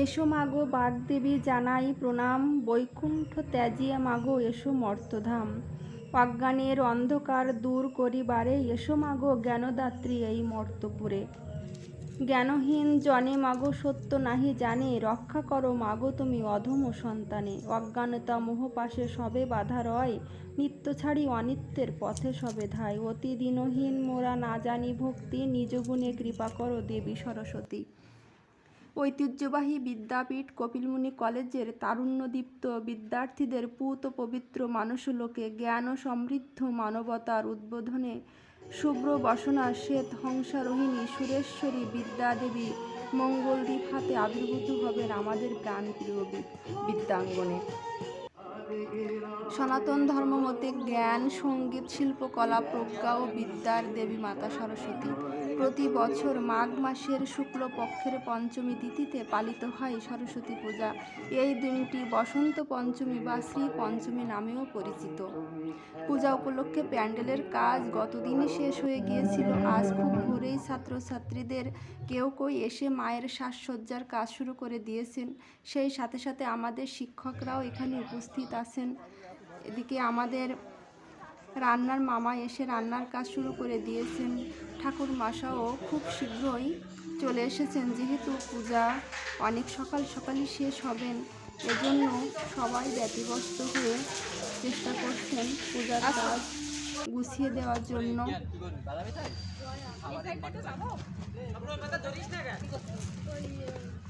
এসো মাগো বাগদেবী জানাই প্রণাম, বৈকুণ্ঠ ত্যাজিয়া মাগো এসো মর্তধাম। অজ্ঞানের অন্ধকার দূর করিবারে এসো মাগো জ্ঞানদাত্রী এই মর্তপুরে। জ্ঞানহীন জনে মাগো সত্য নাহি জানে, রক্ষা করো মাগো তুমি অধম সন্তানে। অজ্ঞানতা মোহপাশে সবে বাধা রয়, নিত্য ছাড়ি অনিত্যের পথে সবে ধায়। অতি দিনহীন মোরা না জানি ভক্তি, নিজ গুণে কৃপা করো দেবী সরস্বতী। ঐতিহ্যবাহী বিদ্যাপীঠ কপিলমুনি কলেজের তারুণ্যদীপ্ত বিদ্যার্থীদের পূত পবিত্র মানুষলোকে জ্ঞান ও সমৃদ্ধ মানবতার উদ্বোধনে শুভ্র বসনা শ্বেত হংসারোহিণী সুরেশ্বরী বিদ্যাদেবী মঙ্গলদ্বীপ হাতে আবির্ভূত হবেন আমাদের প্রাণপ্রিয় বিদ্যাঙ্গনে। সনাতন ধর্মমতে জ্ঞান, সংগীত, শিল্পকলা, প্রজ্ঞা ও বিদ্যার দেবী মাতা সরস্বতী। প্রতি বছর মাঘ মাসের শুক্লপক্ষের পঞ্চমী তিথিতে পালিত হয় সরস্বতী পূজা। এই দিনটি বসন্ত পঞ্চমী বা শ্রী পঞ্চমী নামেও পরিচিত। পূজা উপলক্ষে প্যান্ডেলের কাজ গতদিনই শেষ হয়ে গিয়েছিল। আজ খুব ভোরেই ছাত্রছাত্রীদের কেউ কেউ এসে মায়ের সাজসজ্জার কাজ শুরু করে দিয়েছেন। সেই সাথে সাথে আমাদের শিক্ষকরাও এখানে উপস্থিত আছেন। এদিকে আমাদের রান্নার মামা এসে রান্নার কাজ শুরু করে দিয়েছেন। ঠাকুর মাসাও খুব শীঘ্রই চলে এসেছেন। যেহেতু পূজা অনেক সকাল সকালই শেষ হবেন, এজন্য সবাই ব্যতিব্যস্ত হয়ে চেষ্টা করছেন পূজার কাজ গুছিয়ে দেওয়ার জন্য।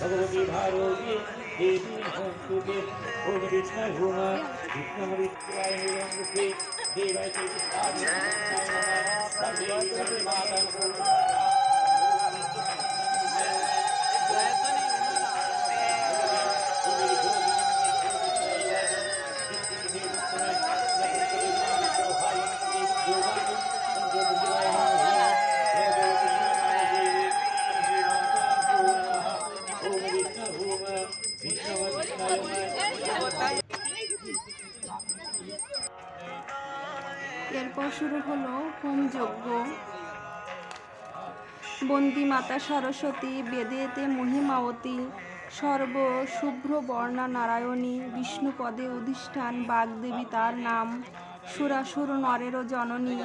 भगवती भारोगे देवी संस्कृते ओम कृष्ण भूमा कृष्ण हरित्राय निरंगे देवाय এরপর শুরু হলো হোম যজ্ঞ। বন্দি মাতা সরস্বতী, বেদেতে মহিমাবতী, সর্ব শুভ্র বর্ণা নারায়ণী বিষ্ণুপদে অধিষ্ঠান বাগদেবী তার নাম, সুরাসুর নরেরও জননী,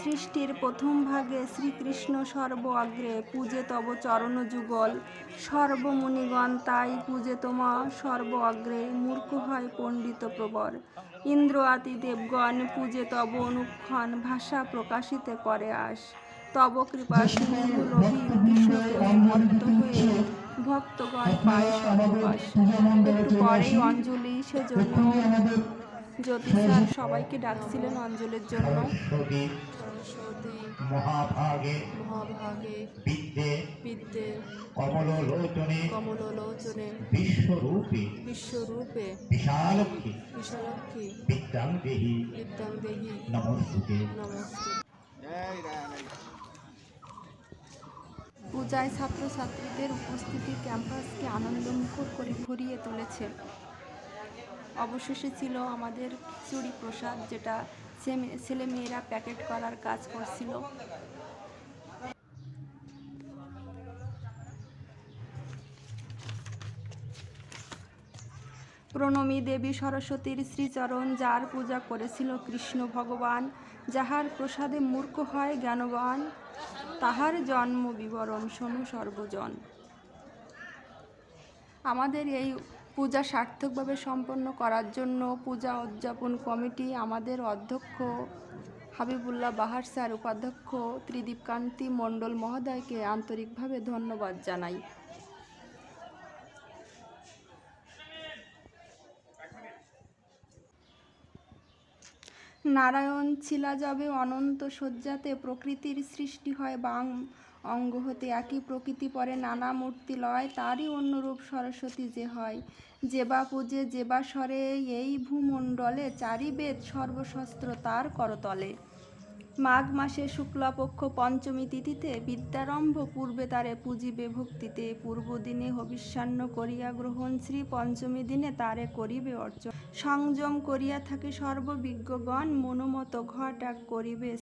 সৃষ্টির প্রথম ভাগে শ্রীকৃষ্ণ সর্ব অগ্রে পূজে তব চরণ যুগল সর্বমুনিগণ তাই পূজে তোমা সর্ব অগ্রে মূর্খ হয় পণ্ডিত প্রবর। ইন্দ্র আদি দেবগণ পূজে তব অনুক্ষণ ভাষা প্রকাশিত করে আস। তব কৃপা হয়ে ভক্তগণ পায় সর্ববাস একটু পরেই অঞ্জলি সেজন্য। জ্যোতি স্যার সবাইকে ডাকছিলেন অঞ্জলির জন্য। সরস্বতী মহাভাগে মহাভাগে বিদ্যে বিদ্যে কমলোচনে কমলোচনে বিশ্বরূপে বিশ্বরূপে বিশালক্ষী বিশালক্ষী বিদ্যাং দেহি বিদ্যাং দেহি নমস্তুতে নমস্তে পূজায় ছাত্রছাত্রীদের উপস্থিতি ক্যাম্পাসকে আনন্দমুখর করে ভরিয়ে তুলেছে। অবশেষে ছিল আমাদের খিচুড়ি প্রসাদ যেটা ছেলে- ছেলেমেয়েরা প্যাকেট করার কাজ করছিল। প্রণমী দেবী সরস্বতীর শ্রীচরণ যার পূজা করেছিল কৃষ্ণ ভগবান, যাহার প্রসাদে মূর্খ হয় জ্ঞানবান, তাহার জন্ম বিবরণ শোনো সর্বজন। আমাদের এই পূজা সার্থকভাবে সম্পন্ন করার জন্য পূজা উদযাপন কমিটি আমাদের অধ্যক্ষ হাবিবুল্লাহ বাহার স্যার, উপাধ্যক্ষ ত্রিদীপকান্তি মণ্ডল মহোদয়কে আন্তরিকভাবে ধন্যবাদ জানাই। নারায়ণ ছিলা যাবে অনন্ত শয্যাতে প্রকৃতির সৃষ্টি হয় বাং অঙ্গ হতে একই প্রকৃতি পরে নানা মূর্তি লয়, তারই অন্যরূপ সরস্বতী যে হয়। যেবা পূজে যেবা স্বরে এই ভূমণ্ডলে চারি বেদ সর্বশস্ত্র তার করতলে। মাঘ মাসে শুক্লাপক্ষ পঞ্চমী তিথিতে বিদ্যারম্ভ পূর্বে তারে পুজিবে ভক্তিতে পূর্বদিনে হবিষ্যান্ন করিয়া গ্রহণ, শ্রী পঞ্চমী দিনে তারে করিবে অর্চন। সংযম করিয়া থাকে সর্ববিজ্ঞগণ, মনোমত ঘটাক করিবে